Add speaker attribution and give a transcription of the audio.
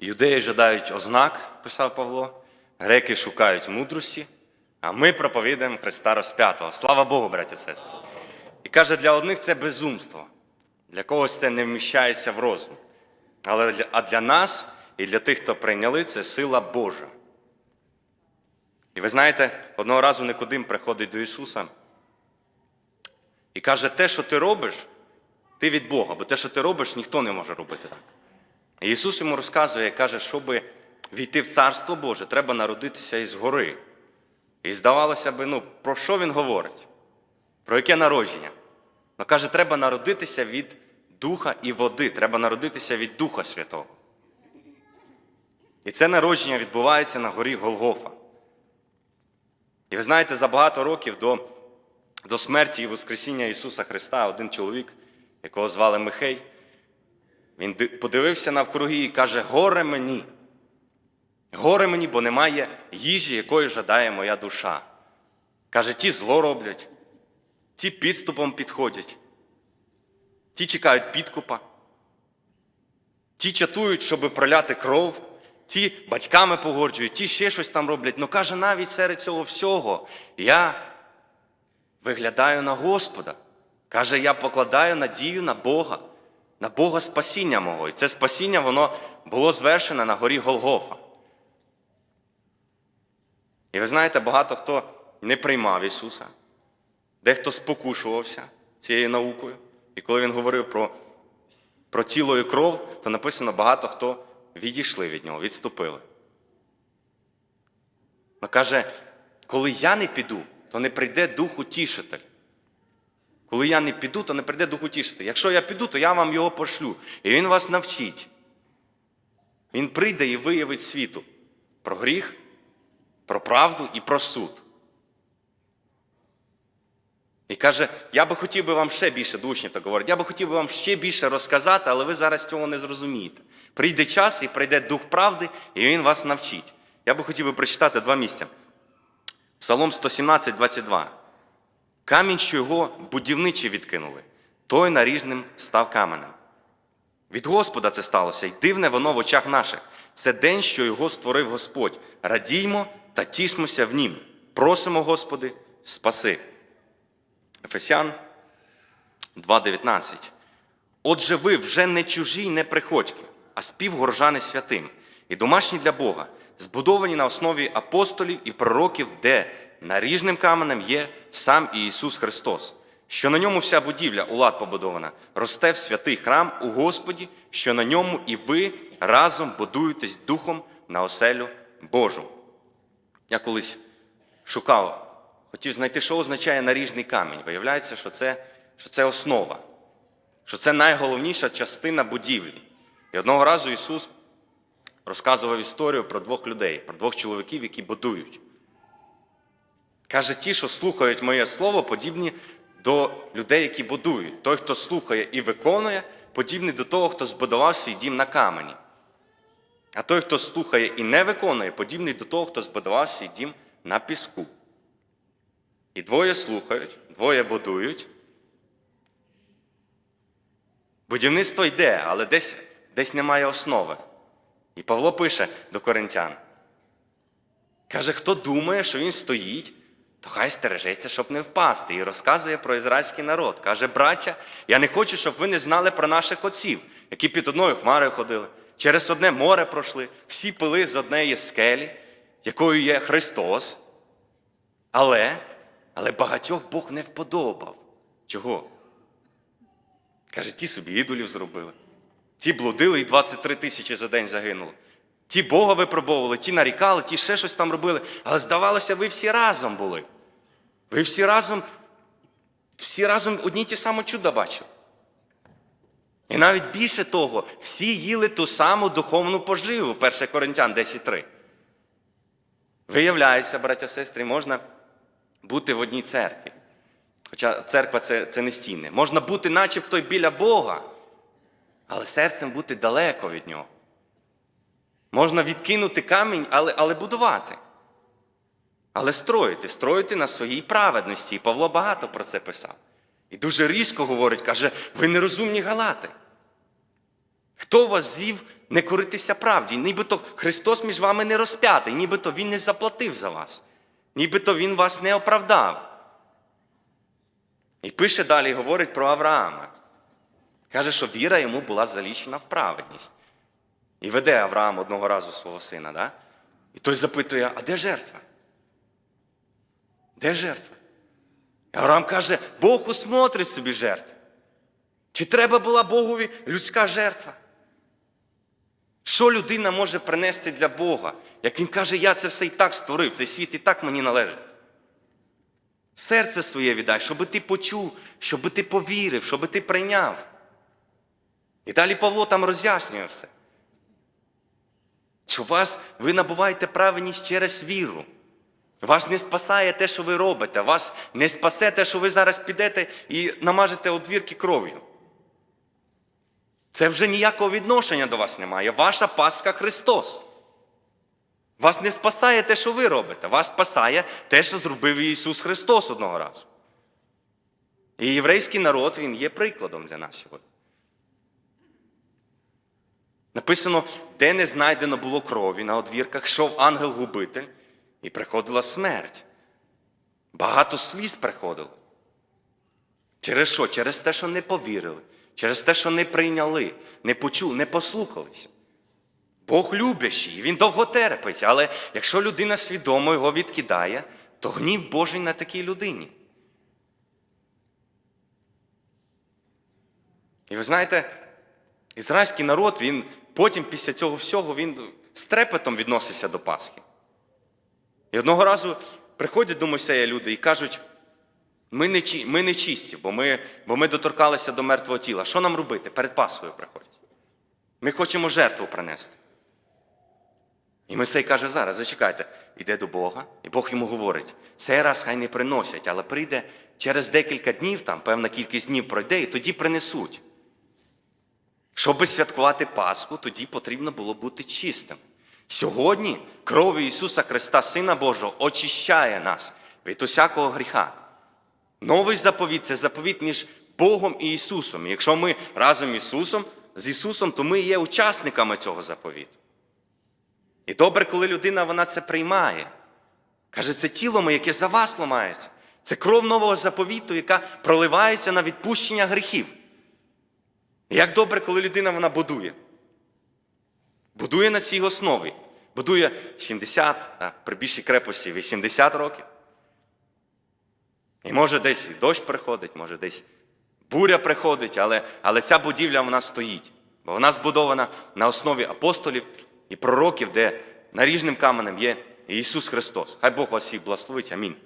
Speaker 1: Юдеї жадають ознак, писав Павло, греки шукають мудрості, а ми проповідаємо Христа розп'ятого. Слава Богу, браті сестри. І каже, для одних це безумство, для когось це не вміщається в розум. Але для, а для нас і для тих, хто прийняли, це сила Божа. І ви знаєте, одного разу Никодим приходить до Ісуса і каже, те, що ти робиш, ти від Бога, бо те, що ти робиш, ніхто не може робити так. Ісус йому розказує каже, щоб війти в Царство Боже, треба народитися із гори. І здавалося б, ну, про що він говорить? Про яке народження? Ну, каже, треба народитися від духа і води, треба народитися від Духа Святого. І це народження відбувається на горі Голгофа. І ви знаєте, за багато років до, до смерті і Воскресіння Ісуса Христа один чоловік, якого звали Михей, він подивився навкруги і каже: горе мені. Горе мені, бо немає їжі, якої жадає моя душа. Каже, ті зло роблять, ті підступом підходять, ті чекають підкупа, ті чатують, щоб проляти кров, ті батьками погоджують, ті ще щось там роблять. Ну каже, навіть серед цього всього я виглядаю на Господа. Каже, я покладаю надію на Бога, на Бога спасіння мого. І це спасіння, воно було звершене на горі Голгофа. І ви знаєте, багато хто не приймав Ісуса, дехто спокушувався цією наукою. І коли він говорив про, про тіло і кров, то написано багато хто відійшли від нього, відступили. Но каже, коли я не піду, то не прийде дух утішитель. Коли я не піду, то не прийде дух утішитель. Якщо я піду, то я вам його пошлю. І він вас навчить. Він прийде і виявить світу про гріх, про правду і про суд. І каже, я би хотів би вам ще більше дучнів так говорить, я би хотів би вам ще більше розказати, але ви зараз цього не зрозумієте. Прийде час і прийде дух правди, і він вас навчить. Я би хотів би прочитати два місця. Псалом 117, 22. Камінь, що його будівничі відкинули, той наріжним став каменем. Від Господа це сталося, і дивне воно в очах наших. Це день, що його створив Господь. Радіймо та тішмося в нім. Просимо, Господи, спаси. Ефесян 2,19. Отже, ви вже не чужі й не приходьки, а співгорожани святим, і домашні для Бога, збудовані на основі апостолів і пророків, де наріжним каменем є сам Ісус Христос, що на ньому вся будівля улад побудована, росте в святий храм у Господі, що на ньому і ви разом будуєтесь духом на оселю Божу. Я колись шукав, хотів знайти, що означає наріжний камінь. Виявляється, що це, що це основа, що це найголовніша частина будівлі. І одного разу Ісус розказував історію про двох людей, про двох чоловіків, які будують. Каже, ті, що слухають моє слово, подібні до людей, які будують. Той, хто слухає і виконує, подібний до того, хто збудував свій дім на камені. А той, хто слухає і не виконує, подібний до того, хто збудував свій дім на піску. І двоє слухають, двоє будують. Будівництво йде, але десь, десь немає основи. І Павло пише до коринтян. Каже, хто думає, що він стоїть, то хай стережеться, щоб не впасти. І розказує про ізраїльський народ. Каже, браття, я не хочу, щоб ви не знали про наших отців, які під одною хмарою ходили, через одне море пройшли, всі пили з однієї скелі, якою є Христос. Але, але багатьох Бог не вподобав. Чого? Каже, ті собі ідолів зробили. Ті блудили і 23 тисячі за день загинуло. Ті Бога випробовували, ті нарікали, ті ще щось там робили. Але здавалося, ви всі разом були. Ви всі разом, всі разом одні ті самі чуда бачили. І навіть більше того, всі їли ту саму духовну поживу, 1 Коринтян 10.3. Виявляється, браття сестри, можна бути в одній церкві. Хоча церква це, це не стіни. Можна бути начебто біля Бога, але серцем бути далеко від нього. Можна відкинути камінь, але, але будувати. Але строїти, строїти на своїй праведності. І Павло багато про це писав. І дуже різко говорить, каже, ви нерозумні галати. Хто вас звів не коритися правді, нібито Христос між вами не розп'ятий, нібито Він не заплатив за вас, нібито Він вас не оправдав. І пише далі, говорить про Авраама. Каже, що віра йому була залічена в праведність. І веде Авраам одного разу свого сина, да? і той запитує: а де жертва? Де жертва? І Авраам каже, Бог усмотрить собі жертву. Чи треба була Богові людська жертва? Що людина може принести для Бога? Як він каже, я це все і так створив, цей світ і так мені належить. Серце своє віддай, щоб ти почув, щоб ти повірив, щоб ти прийняв. І далі Павло там роз'яснює все. Що вас, ви набуваєте праведність через віру. Вас не спасає те, що ви робите. Вас не спасе те, що ви зараз підете і намажете одвірки кров'ю. Це вже ніякого відношення до вас немає. Ваша Пасха Христос. Вас не спасає те, що ви робите. Вас спасає те, що зробив Ісус Христос одного разу. І єврейський народ, він є прикладом для нас сьогодні. Написано, де не знайдено було крові на одвірках, йшов ангел-губитель, і приходила смерть. Багато сліз приходило. Через що? Через те, що не повірили, через те, що не прийняли, не почули, не послухалися. Бог любящий, він довго терпить, але якщо людина свідомо його відкидає, то гнів Божий на такій людині. І ви знаєте, ізраїльський народ, він потім після цього всього він з трепетом відносився до Пасхи. І одного разу приходять до Мойсея люди і кажуть, ми не, ми не чисті, бо ми, бо ми доторкалися до мертвого тіла. Що нам робити? Перед Пасхою приходять. Ми хочемо жертву принести. І Мойсей каже, зараз зачекайте, іде до Бога, і Бог йому говорить, цей раз хай не приносять, але прийде через декілька днів, там певна кількість днів пройде, і тоді принесуть. Щоб святкувати Пасху, тоді потрібно було бути чистим. Сьогодні кров Ісуса Христа, Сина Божого, очищає нас від усякого гріха. Новий заповіт це заповіт між Богом і Ісусом. І якщо ми разом Ісусом, з Ісусом, то ми є учасниками цього заповіту. І добре, коли людина вона це приймає. Каже, це тіло моє, яке за вас ламається. Це кров нового заповіту, яка проливається на відпущення гріхів. Як добре, коли людина вона будує. Будує на цій основі. Будує 70, а при більшій крепості 80 років. І може десь дощ приходить, може десь буря приходить, але, але ця будівля вона стоїть. Бо вона збудована на основі апостолів і пророків, де наріжним каменем є Ісус Христос. Хай Бог вас всіх благословить. Амінь.